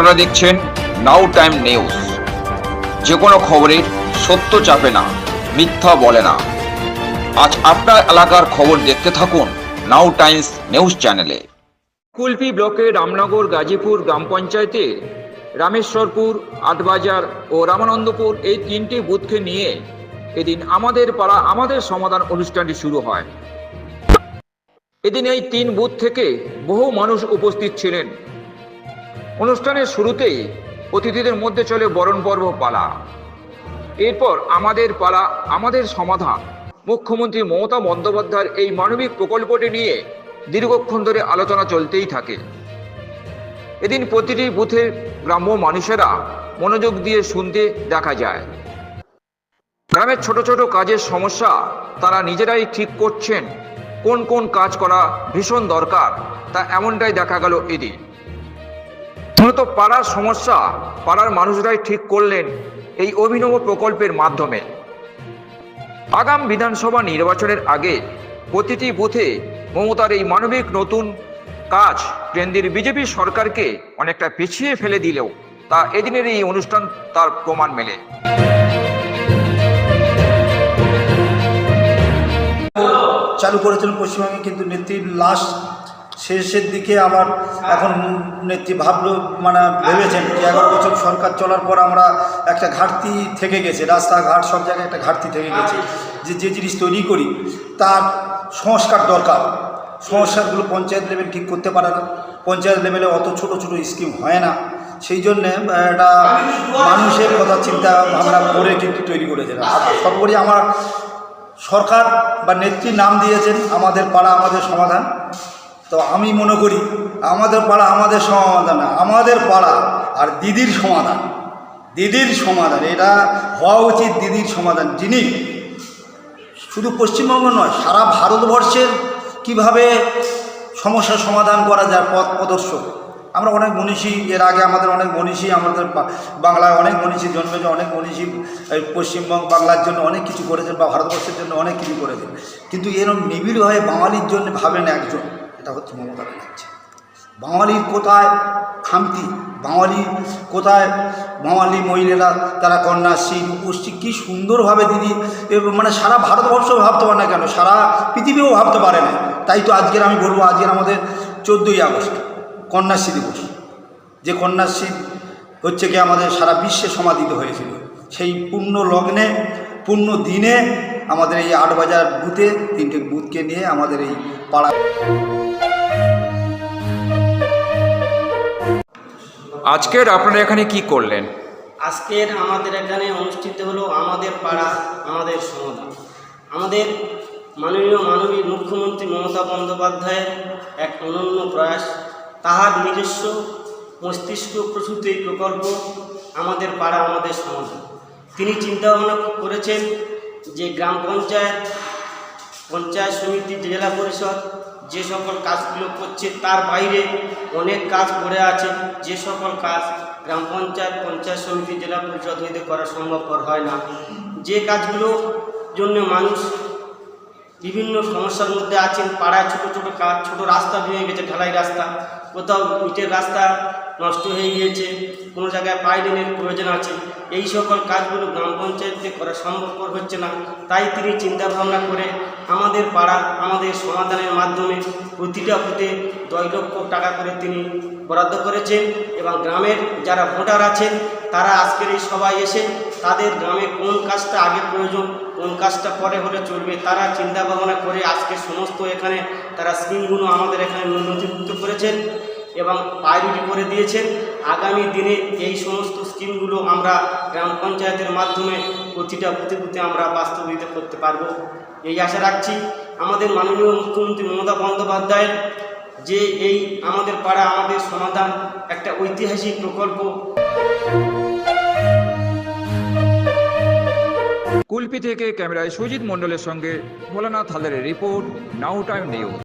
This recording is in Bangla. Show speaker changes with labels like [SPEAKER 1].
[SPEAKER 1] আপনারা দেখছেন নাও টাইম নিউজ যে কোনো খবরের সত্য চাপে না, মিথ্যা বলে না। আজ আপনার এলাকার খবর দেখতে থাকুন নাও টাইমস নিউজ চ্যানেলে কুলপি ব্লকের রামনগর, গাজীপুর গ্রাম পঞ্চায়েতের রামেশ্বরপুর, আটবাজার ও রামানন্দপুর এই তিনটি বুথকে নিয়ে এদিন আমাদের পাড়া, আমাদের সমাধান অনুষ্ঠানটি শুরু হয়। এদিন এই তিন বুথ থেকে বহু মানুষ উপস্থিত ছিলেন। অনুষ্ঠানের শুরুতেই অতিথিদের মধ্যে চলে বরণ পর্ব পালা। এরপর আমাদের পালা, আমাদের সমাধান। মুখ্যমন্ত্রী মমতা বন্দ্যোপাধ্যায়ের এই মানবিক প্রকল্পটি নিয়ে দীর্ঘক্ষণ ধরে আলোচনা চলতেই থাকে। এদিন প্রতিটি বুথের গ্রাম্য মানুষেরা মনোযোগ দিয়ে শুনতে দেখা যায়। গ্রামের ছোট ছোট কাজের সমস্যা তারা নিজেরাই ঠিক করছেন। কোন কোন কাজ করা ভীষণ দরকার তা এমনটাই দেখা গেল এদিন। মূলত পাড়ার সমস্যা পাড়ার মানুষরাই ঠিক করলেন এই অভিনব প্রকল্পের মাধ্যমে। আগাম বিধানসভা নির্বাচনের আগে প্রতিটি বুথে মমতার এই মানবিক নতুন কাজ কেন্দ্রের বিজেপি সরকারকে অনেকটা পিছিয়ে ফেলে দিলেও তা এদিনের এই অনুষ্ঠান তার প্রমাণ মেলে।
[SPEAKER 2] চালু করেছিলেন পশ্চিমবঙ্গে কিন্তু নেত্রীর লাশ শেষের দিকে আবার এখন নেত্রী ভাবলো মানে ভেবেছেন যে এগারো বছর সরকার চলার পর আমরা একটা ঘাটতি থেকে গেছে, রাস্তাঘাট সব জায়গায় একটা ঘাটতি থেকে গেছে। যে যে জিনিস তৈরি করি, তার সংস্কার দরকার। সংস্কারগুলো পঞ্চায়েত লেভেল ঠিক করতে পারে না। পঞ্চায়েত লেভেলে অত ছোট ছোট স্কিম হয় না। সেই জন্যে এটা মানুষের কথা চিন্তা ভাবনা করে কিন্তু তৈরি করেছে সর্বোপরি আমার সরকার বা নেত্রী নাম দিয়েছেন, আমাদের পাড়া, আমাদের সমাধান। তো আমি মনে করি আমাদের পাড়া আমাদের সমাধান না, আমাদের পাড়া আর দিদির সমাধান দিদির সমাধান এটা হওয়া উচিত দিদির সমাধান। যিনি শুধু পশ্চিমবঙ্গ নয় সারা ভারতবর্ষের কীভাবে সমস্যার সমাধান করা যায় পথ প্রদর্শক। আমরা অনেক মনীষী এর আগে আমাদের অনেক মনীষী আমাদের বাংলায় অনেক মনীষী জন্মেছে অনেক মনীষী পশ্চিমবঙ্গ বাংলার জন্য অনেক কিছু করেছেন বা ভারতবর্ষের জন্য অনেক কিছু করেছেন। কিন্তু এরকম নিবিড় হয়ে বাঙালির জন্য ভাবেন একজন। এটা হচ্ছে মমতা ব্যানার্জি। বাঙালির কোথায় খামতি? বাঙালি কোথায়? বাঙালি মহিলারা, তারা কন্যাশ্রী, রূপশ্রী, কী সুন্দরভাবে দিদি মানে সারা ভারতবর্ষ ভাবতে পারে না কেন? সারা পৃথিবীও ভাবতে পারে না। তাই তো আজকের আমি বলব, আজকের আমাদের চোদ্দোই আগস্ট, কন্যাশ্রী দিবস। যে কন্যাশ্রী হচ্ছে কি আমাদের সারা বিশ্বে সমাদিত হয়েছিল। সেই পূর্ণ লগ্নে, পূর্ণ দিনে আমাদের এই আট বাজার বুথে তিনটে বুথকে নিয়ে আমাদের এই পাড়া
[SPEAKER 1] আজকের আপনারা এখানে কি করলেন?
[SPEAKER 3] আজকের আমাদের এখানে অনুষ্ঠিত হলো আমাদের পাড়া আমাদের সমাধান। আমাদের মাননীয় মাননীয় মুখ্যমন্ত্রী মমতা বন্দ্যোপাধ্যায়ের এক অনন্য প্রয়াস তাহার নিজস্ব মস্তিষ্ক প্রসূত এই প্রকল্প আমাদের পাড়া আমাদের সমাধান। তিনি চিন্তা ভাবনা করেছেন যে গ্রাম পঞ্চায়েত পঞ্চায়েত সমিতি, জেলা পরিষদ যে সকল কাজগুলো করছে তার বাইরে অনেক কাজ পড়ে আছে। যে সকল কাজ গ্রাম পঞ্চায়েত পঞ্চায়েত সমিতি, জেলা পরিষদ হইতে করা সম্ভবপর হয় না। যে কাজগুলো জন্য মানুষ বিভিন্ন সমস্যার মধ্যে আছেন, পাড়ায় ছোট ছোট কাজ ছোট রাস্তা ভেঙে গেছে, ঢালাই রাস্তা, কোথাও ইটের রাস্তা নষ্ট হয়ে গিয়েছে, কোনো জায়গায় পাইলিনের প্রয়োজন আছে, এই সকল কাজগুলো গ্রাম পঞ্চায়েতে করা সম্ভবপর হচ্ছে না। তাই তিনি চিন্তা ভাবনা করে আমাদের পাড়া, আমাদের সমাধানের মাধ্যমে প্রতিটা বুথে দশ লক্ষ টাকা করে তিনি বরাদ্দ করেছেন এবং গ্রামের যারা ভোটার আছেন, তারা আজকের এই সবাই এসে তাদের গ্রামে কোন কাজটা আগে প্রয়োজন, কোন কাজটা পরে হলে চলবে, তারা চিন্তা ভাবনা করে আজকে সমস্ত এখানে তারা স্কিমগুলো আমাদের এখানে নথিভুক্ত করেছেন। এবং প্রায়োরিটি করে দিয়েছেন। আগামী দিনে এই সমস্ত স্কিমগুলো আমরা গ্রাম পঞ্চায়েতের মাধ্যমে প্রতিটা বুথে আমরা বাস্তবায়িত করতে পারব। এই আশা রাখছি আমাদের মাননীয় মুখ্যমন্ত্রী মমতা বন্দ্যোপাধ্যায়ের যে এই আমাদের পাড়া, আমাদের সমাধান একটা ঐতিহাসিক প্রকল্প।
[SPEAKER 1] কুলপি থেকে ক্যামেরায় সুজিত মণ্ডলের সঙ্গে ভোলানাথ হালদারের রিপোর্ট, নাও টাইম নিউজ।